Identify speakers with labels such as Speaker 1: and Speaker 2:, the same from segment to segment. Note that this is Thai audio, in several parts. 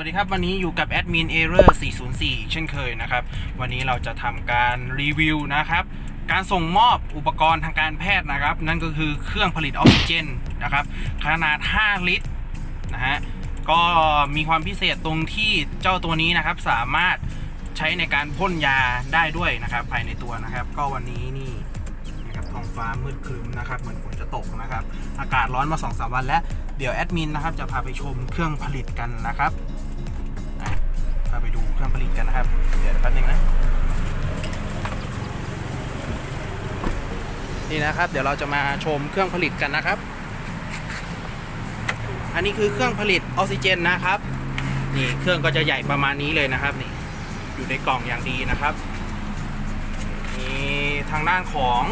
Speaker 1: วัสดีครับ วันนี้อยู่กับแอดมิน Error 404 เช่นเคยนะครับ วันนี้เราจะทำการรีวิวนะครับ การส่งมอบอุปกรณ์ทางการแพทย์นะครับ นั่นก็คือเครื่องผลิตออกซิเจนนะครับ ขนาด 5 ลิตรนะฮะก็มีความพิเศษตรงที่เจ้าตัวนี้นะครับ สามารถใช้ในการพ่นยาได้ด้วยนะครับ ภายในตัวนะครับ ก็วันนี้นี่นะครับท้องฟ้ามืดครึ้มนะครับเหมือนฝนจะตกนะครับ อากาศร้อนมา2อสวันแล้ว เดี๋ยวแอดมินนะครับจะพาไปชมเครื่องผลิตกันนะครับ นะครับ เดี๋ยวแป๊บนึงนะ นี่นะครับ เดี๋ยวเราจะมาชมเครื่องผลิตกันนะครับ อันนี้คือเครื่องผลิตออกซิเจนนะครับ นี่เครื่องก็จะใหญ่ประมาณนี้เลยนะครับนี่ อยู่ในกล่องอย่างดีนะครับมีทางด้านของ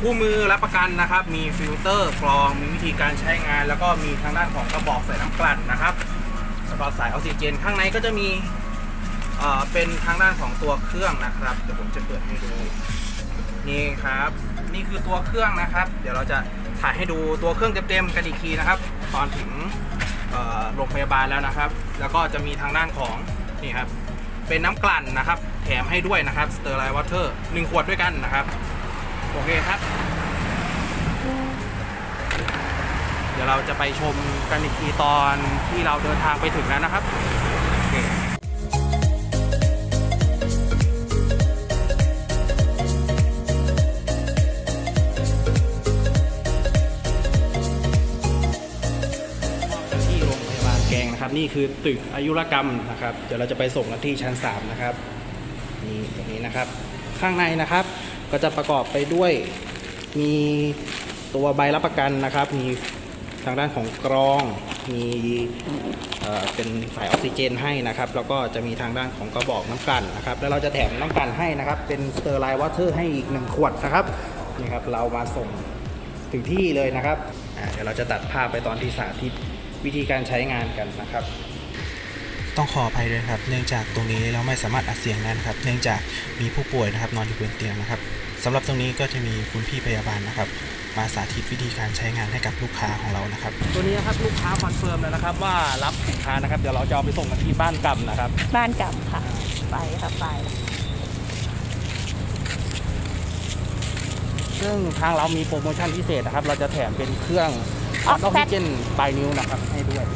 Speaker 1: คู่มือรับประกันนะครับ มีฟิลเตอร์กรอง มีวิธีการใช้งาน แล้วก็มีทางด้านของกระบอกใส่น้ำกลั่นนะครับแล้วก็สายออกซิเจน ข้างในก็จะมี เป็นทางด้านของตัวเครื่องนะครับเดี๋ยวผมจะเปิดให้ดูนี่ครับ นี่คือตัวเครื่องนะครับ เดี๋ยวเราจะถ่ายให้ดูตัวเครื่องเต็มๆกันอีกทีนะครับ ตอนถึงโรงพยาบาลแล้วนะครับ แล้วก็จะมีทางด้านของนี่ครับเป็นน้ำกลั่นนะครับ แถมให้ด้วยนะครับสเตอร์ไลท์วอเตอร์หนึ่งขวดด้วยกันนะครับโอเคครับ เดี๋ยวเราจะไปชมกันอีกทีตอนที่เราเดินทางไปถึงแล้วนะครับ นะครับนี่คือตึกอายุรกรรมนะครับ เดี๋ยวเราจะไปส่งกันที่ชั้น 3 นะครับนี่ตรงนี้นะครับ ข้างในนะครับ ก็จะประกอบไปด้วยมีตัวใบรับประกันนะครับ มีทางด้านของกรองมีเเป็นสายออกซิเจนให้นะครับ แล้วก็จะมีทางด้านของกระบอกน้ำกันนะครับ แล้วเราจะแถมน้ำกันให้นะครับ เป็นสเตอร์ไลท์วอเตอร์ให้อีกหนึ่งขวดนะครับนี่ครับเรามาส่งถึงที่เลยนะครับเดี๋ยวเราจะตัดภาพไปตอนที่สาธิต วิธีการใช้งานกันนะครับ
Speaker 2: ต้องขออภัยด้วยครับ เนื่องจากตรงนี้เราไม่สามารถอัดเสียงได้นะครับ เนื่องจากมีผู้ป่วยนะครับ นอนอยู่บนเตียงนะครับสำหรับตรงนี้ก็จะมีคุณพี่พยาบาลนะครับ มาสาธิตวิธีการใช้งานให้กับลูกค้าของเรานะครับ
Speaker 1: ตัวนี้นะครับลูกค้าคอนเฟิร์มแล้วนะครับ ว่ารับสินค้านะครับเดี๋ยวเราจะเอาไปส่งกันที่บ้านกำนะครับ
Speaker 3: บ้านกลับค่ะ ไปค่ะไป
Speaker 1: ซึ่งทางเรามีโปรโมชั่นพิเศษนะครับ เราจะแถมเป็นเครื่อง
Speaker 3: ออก
Speaker 1: ออก
Speaker 3: แซ
Speaker 1: ซิ
Speaker 3: ด
Speaker 1: เจนปลายนิ้วนะครับให้ด้วย